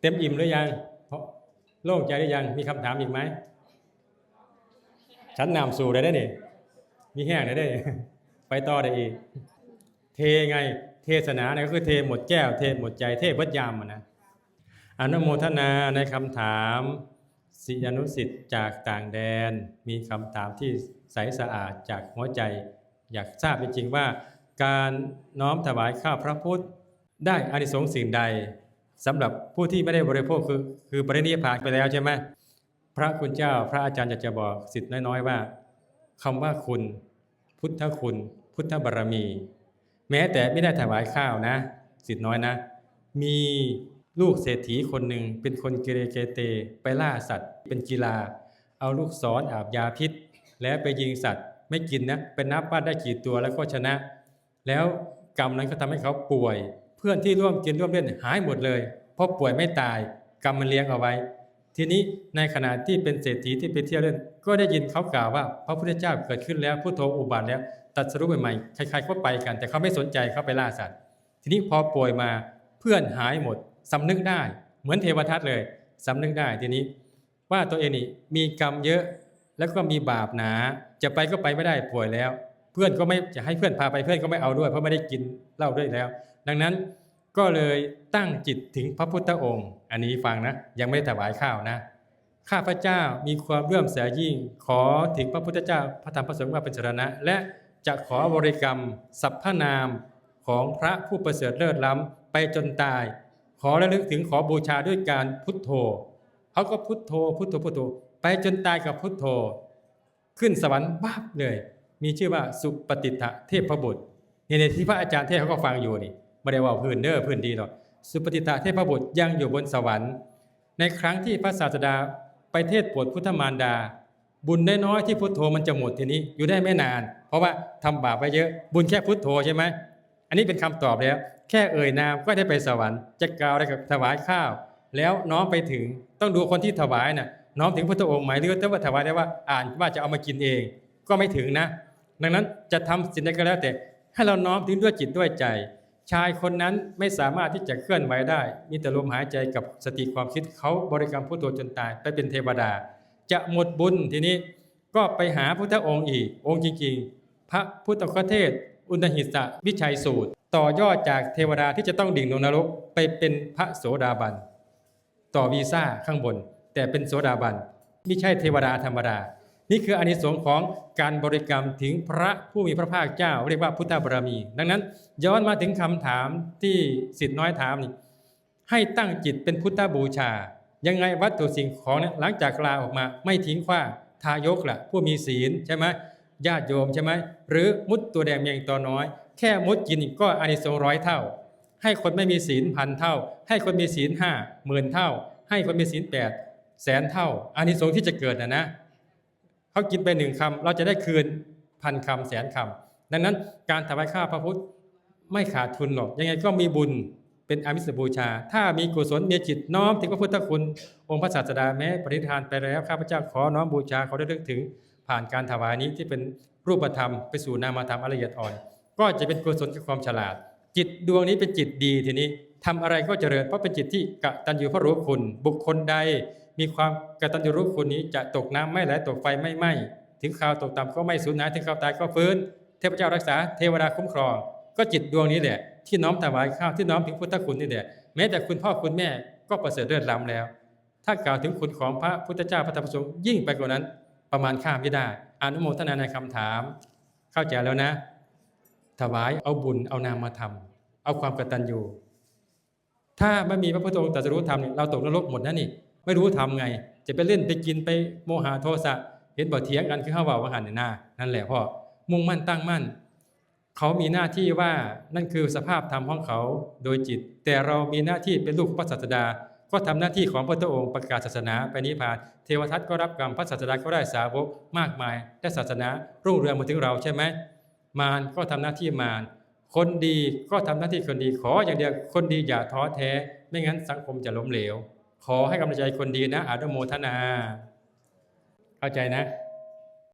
เต็มอิ่มหรือยังเพราะโล่งใจหรือยังมีคำถามอีกไหมฉันนำสู่ได้ได้นี่มีแห้งได้ได้ไปต่อได้อีก เทไงเทศนาเนี่ยก็คือเทหมดแก้วเทหมดใจเทเบิดยามนะอนุโมทนาในคำถามศิยนุสิทธิ์จากต่างแดน มีคำถามที่ใสสะอาดจากหัวใจ อยากทราบจริงๆว่า การน้อมถวายข้าพระพุทธได้อานิสงส์สิ่งใด สำหรับผู้ที่ไม่ได้บริโภคคือคือปรินิพพานไปแล้วใช่ไหมพระคุณเจ้าพระอาจารย์อยากจะบอกสิทธิ์น้อยๆว่าคำว่าคุณ พุทธคุณ พุทธบารมี แม้แต่ไม่ได้ถวายข้าวนะ สิทธิ์น้อยนะ มีลูกเศรษฐีคนหนึ่งเป็นคนเกเรเกเต ไปล่าสัตว์ เป็นกีฬา เอาลูกศรออาบยาพิษ แล้วไปยิงสัตว์ ไม่กินนะเป็นนับว่าได้กี่ตัวแล้วก็ชนะ แล้วกรรมนั้นก็ทำให้เขาป่วย เพื่อนที่ร่วมกินร่วมเล่นหายหมดเลย เพราะป่วยไม่ตายกรรมมันเลี้ยงเอาไว้ ทีนี้ในขณะที่เป็นเศรษฐีที่ไปเที่ยวเล่น ก็ได้ยินเขากล่าวว่า พระพุทธเจ้าเกิดขึ้นแล้วพุทโธอุบัติแล้วตัดสรุปใหม่ๆใครๆก็ไปกัน แต่เขาไม่สนใจเขาไปล่าสัตว์ ทีนี้พอป่วยมาเพื่อนหายหมดสำนึกได้ เหมือนเทวทัตเลยสำนึกได้ทีนี้ ว่าตัวเองนี่มีกรรมเยอะแล้วก็มีบาปหนา จะไปก็ไปไม่ได้ป่วยแล้ว เพื่อนก็ไม่จะให้เพื่อนพาไปเพื่อนก็ไม่เอาด้วย เพราะไม่ได้กินเหล้าด้วยแล้ว ดังนั้นก็เลยตั้งจิตถึงพระพุทธองค์ อันนี้ฟังนะ ยังไม่ได้ถวายข้าวนะ ข้าพเจ้ามีความเลื่อมใสยิ่ง ขอถึงพระพุทธเจ้าพระธรรมพระสงฆ์มาเป็นสรณะ และจะขอบริกรรมสรรพนามของพระผู้ประเสริฐเลิศล้ำไปจนตาย ขอระลึกถึงขอบูชาด้วยการพุทโธเขาก็พุทโธ พุทโธพุทโธ ไปจนตายกับพุทโธ ขึ้นสวรรค์บ้าบเลย มีชื่อว่าสุปฏิทะเทพบุตรในที่พระอาจารย์เทศเขาก็ฟังอยู่นี่ ไม่ได้ว่าพื้นเด้อพื้นดีหรอกสุปฏิทะเทพบุตรยังอยู่บนสวรรค์ ในครั้งที่พระศาสดาไปเทศโปรดพุทธมารดา บุญน้อยๆที่พุทโธมันจะหมดทีนี้อยู่ได้ไม่นาน เพราะว่าทำบาปไปเยอะบุญแค่พุทโธใช่ไหมอันนี้เป็นคำตอบแล้ว แค่เอ่ยนามก็ได้ไปสวรรค์จะกล่าวอะไรกับถวายข้าว แล้วน้อมไปถึงต้องดูคนที่ถวายน่ะน้อมถึงพระองค์หมหรือว่าถวายได้ว่าอ่านว่าจะเอามากินเอง ก็ไม่ถึงนะ ดังนั้นจะทำสิ่งใดก็แล้วแต่ให้เราน้อมถึงด้วยจิตด้วยใจ ชายคนนั้นไม่สามารถที่จะเคลื่อนไหวได้ มีแต่ลมหายใจกับสติความคิดเขาบริกรรมพุทโธจนตายไปเป็นเทวดา จะหมดบุญทีนี้ก็ไปหาพุทธองค์อีก องค์จริง ๆ พระพุทธคเทศ อุณหิสะวิชัยสูตร ต่อยอดจากเทวดาที่จะต้องดิ่งลงนรกไปเป็นพระโสดาบัน ต่อวีซ่าข้างบน แต่เป็นโสดาบันไม่ใช่เทวดาธรรมดา นี่คืออานิสงส์ของการบริกรรมถึงพระผู้มีพระภาคเจ้า เรียกว่าพุทธบารมี ดังนั้น ย้อนมาถึงคำถามที่สิทธิน้อยถามนี่ให้ตั้งจิตเป็นพุทธบูชา ยังไงวัตถุสิ่งของเนี่ยหลังจากลาออกมาไม่ทิ้งขว้างทายกละ่ะ ผู้มีศีลใช่ไหมญาติโยมใช่ไหมหรือมุดตัวแดงเมียงตัวน้อย แค่มุดกินก็อานิสงส์ร้อยเท่า ให้คนไม่มีศีลพันเท่า ให้คนมีศีลห้าหมื่นเท่า ให้คนมีศีลแปดแสนเท่าอานิสงส์ที่จะเกิดนะนะ เขากินไปหนึ่งคำเราจะได้คืนพันคำแสนคำดังนั้นการถวายข้าพระพุทธไม่ขาดทุนหรอกยังไงก็มีบุญเป็นอามิสบูชา ถ้ามีกุศลมีจิตน้อมถึงพระพุทธคุณ องค์พระศาสดาแม้ปริธานไปแล้วข้าพเจ้าขอน้อมบูชาขอได้เลือกถึง ผ่านการถวายนี้ที่เป็นรูปธรรมไปสู่นามธรรมละเอียดอ่อน ก็จะเป็นกุศลกับความฉลาด จิตดวงนี้เป็นจิตดีทีนี้ทำอะไรก็เจริญเพราะเป็นจิตที่กตัญญูพระรู้คุณ บุคคลใด มีความกตัญญูรู้คุณนี้จะตกน้ำไม่ไหลตกไฟไม่ไหม้ถึงข่าวตกต่ำก็ไม่สูญหายถึงข่าวตายก็ฟื้น เทพเจ้ารักษาเทวดาคุ้มครอง ก็จิตดวงนี้แหละ ที่น้อมถวายข้าวที่น้อมถึงพุทธคุณนี่แหละแม้แต่คุณพ่อคุณแม่ก็ประเสริฐเลิศล้ำแล้ว ถ้ากล่าวถึงคุณของพระพุทธเจ้าพระธรรมสงฆ์ยิ่งไปกว่านั้น ประมาณข้ามไม่ได้ อนุโมทนาในคำถาม เข้าใจแล้วนะ ถวายเอาบุญเอานามมาทำเอาความกตัญญูถ้าไม่มีพระพุทธองค์ตรัสรู้ธรรมเนี่ยเราตกนรกหมดนะนี่ ไม่รู้ทำไง จะไปเล่นไปกินไปโมหะโทสะเห็นบ่เถียงกันคือข้าวว่าว่าหันในหน้านั่นแหละพ่อมุ่งมั่นตั้งมั่น เขามีหน้าที่ว่านั่นคือสภาพธรรมของเขาโดยจิต แต่เรามีหน้าที่เป็นลูกพระศาสดา ก็ทำหน้าที่ของพระองค์ประกาศศาสนาไปนิพพาน เทวทัตก็รับกรรมพระศาสดาก็ได้สาวกมากมายและศาสนารุ่งเรืองมาถึงเราใช่ไหมมารก็ทำหน้าที่มารคนดีก็ทำหน้าที่คนดีขออย่างเดียวคนดีอย่าท้อแท้ ไม่งั้นสังคมจะล้มเหลว ขอให้กำลังใจคนดีนะอาดโมทนา เข้าใจนะ